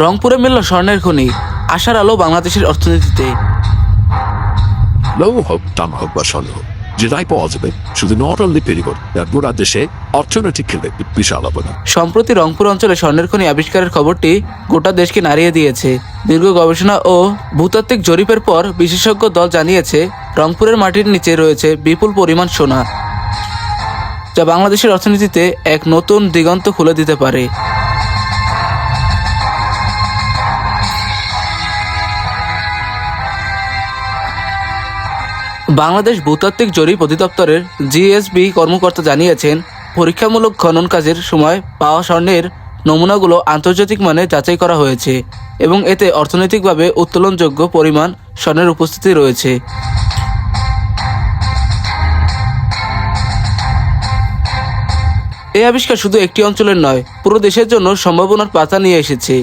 রংপুরে মিলল স্বর্ণের খনি আশার আলো বাংলাদেশের অর্থনীতিতে। লৌহ হোক তামা হোক বা স্বর্ণ হোক যেটাই পাওয়া যাবে শুধু নট অনলি পেরিগর গোটা দেশে অর্থনৈতিক ক্ষেত্রে বিশাল অবদান। সম্প্রতি রংপুর অঞ্চলে স্বর্ণের খনি আবিষ্কারের খবরটি গোটা দেশকে নাড়িয়ে দিয়েছে। দীর্ঘ গবেষণা ও ভূতাত্ত্বিক জরিপের পর বিশেষজ্ঞ দল জানিয়েছে রংপুরের মাটির নিচে রয়েছে বিপুল পরিমাণ সোনা যা বাংলাদেশের অর্থনীতিতে এক নতুন দিগন্ত খুলে দিতে পারে। বাংলাদেশ ভূতাত্ত্বিক জরিপ অধিদপ্তরের জিএসবি কর্মকর্তা জানিয়েছেন, পরীক্ষামূলক খনন কাজের সময় পাওয়া স্বর্ণের নমুনাগুলো আন্তর্জাতিক মানে যাচাই করা হয়েছে এবং এতে অর্থনৈতিকভাবে উত্তোলনযোগ্য পরিমাণ স্বর্ণের উপস্থিতি রয়েছে। এই আবিষ্কার শুধু একটি অঞ্চলের নয়, পুরো দেশের জন্য সম্ভাবনার পাতা নিয়ে এসেছে।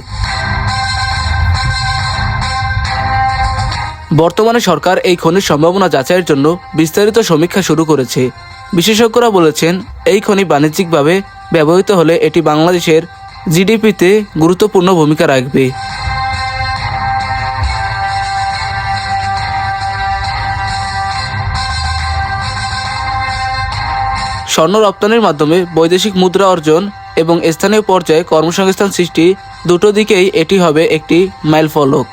বর্তমানে সরকার এই খনির সম্ভাবনা যাচাইয়ের জন্য বিস্তারিত সমীক্ষা শুরু করেছে। বিশেষজ্ঞরা বলেছেন, এই খনি বাণিজ্যিকভাবে ব্যবহৃত হলে এটি বাংলাদেশের জিডিপিতে গুরুত্বপূর্ণ ভূমিকা রাখবে। স্বর্ণ রপ্তানির মাধ্যমে বৈদেশিক মুদ্রা অর্জন এবং স্থানীয় পর্যায়ে কর্মসংস্থান সৃষ্টি দুটো দিকেই এটি হবে একটি মাইলফলক।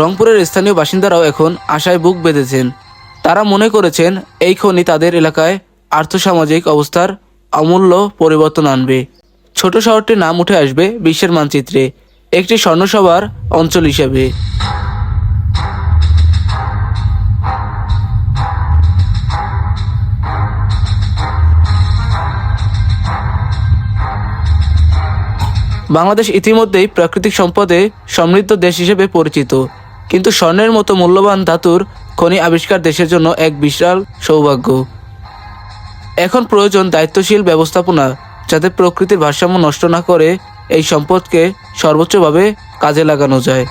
রংপুরের স্থানীয় বাসিন্দারাও এখন আশায় বুক বেঁধেছেন। তারা মনে করেছেন, এই খনি তাদের এলাকায় আর্থসামাজিক অবস্থার অমূল্য পরিবর্তন আনবে। ছোট শহরটির নাম উঠে আসবে বিশ্বের মানচিত্রে, একটি স্বর্ণসভার অঞ্চল হিসেবে। বাংলাদেশ ইতিমধ্যেই প্রাকৃতিক সম্পদে সমৃদ্ধ দেশ হিসেবে পরিচিত। কিন্তু স্বর্ণের মতো মূল্যবান ধাতুর খনি আবিষ্কার দেশের জন্য এক বিশাল সৌভাগ্য। এখন প্রয়োজন দায়িত্বশীল ব্যবস্থাপনা, যাতে প্রকৃতির ভারসাম্য নষ্ট না করে এই সম্পদকে সর্বোচ্চভাবে কাজে লাগানো যায়।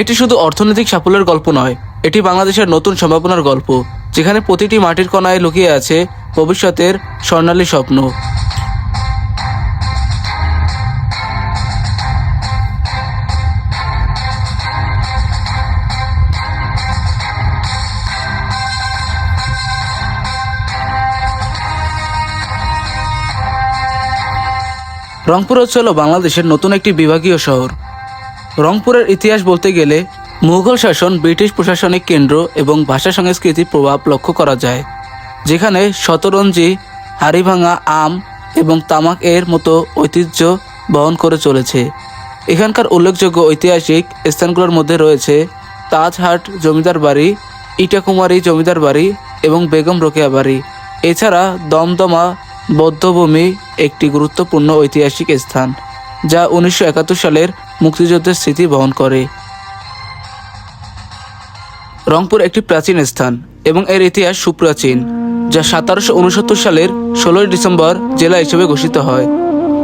এটি শুধু অর্থনৈতিক সাফল্যের গল্প নয়, এটি বাংলাদেশের নতুন সম্ভাবনার গল্প। যেখানে প্রতিটি মাটির কণায় লুকিয়ে আছে ভবিষ্যতের স্বর্ণালী স্বপ্ন। রংপুর হচ্ছে বাংলাদেশের নতুন একটি বিভাগীয় শহর। রংপুরের ইতিহাস বলতে গেলে মুঘল শাসন ব্রিটিশ প্রশাসনিক কেন্দ্র এবং ভাষা সংস্কৃতির প্রভাব লক্ষ্য করা যায়, যেখানে শতরঞ্জি, হাড়িভাঙা আম এবং তামাক এর মতো ঐতিহ্য বহন করে চলেছে। এখানকার উল্লেখযোগ্য ঐতিহাসিক স্থানগুলোর মধ্যে রয়েছে তাজহাট জমিদার বাড়ি, ইটাকুমারী জমিদার বাড়ি এবং বেগম রোকেয়া বাড়ি। এছাড়া দমদমা বৌদ্ধভূমি একটি গুরুত্বপূর্ণ ঐতিহাসিক স্থান, যা উনিশশো একাত্তর সালের মুক্তিযুদ্ধের স্মৃতি বহন করে। রংপুর একটি প্রাচীন স্থান এবং এর ইতিহাস সুপ্রাচীন, যা সতেরোশো উনসত্তর সালের ষোলোই ডিসেম্বর জেলা হিসেবে ঘোষিত হয়।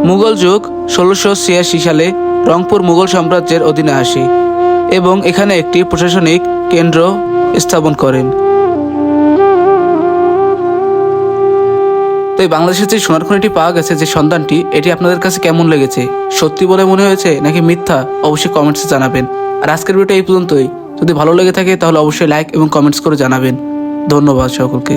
মুঘল যুগ ষোলোশো ছিয়াশি সালে রংপুর মুঘল সাম্রাজ্যের অধীনে আসে এবং এখানে একটি প্রশাসনিক কেন্দ্র স্থাপন করেন। তো এই বাংলাদেশের যে সোনার খনিটি পাওয়া গেছে, যে সন্ধানটি, এটি আপনাদের কাছে কেমন লেগেছে? সত্যি বলে মনে হয়েছে নাকি মিথ্যা? অবশ্যই কমেন্টসে জানাবেন। আর আজকের ভিডিওটা এই পর্যন্তই। যদি ভালো লেগে থাকে তাহলে অবশ্যই লাইক এবং কমেন্টস করে জানাবেন। ধন্যবাদ সকলকে।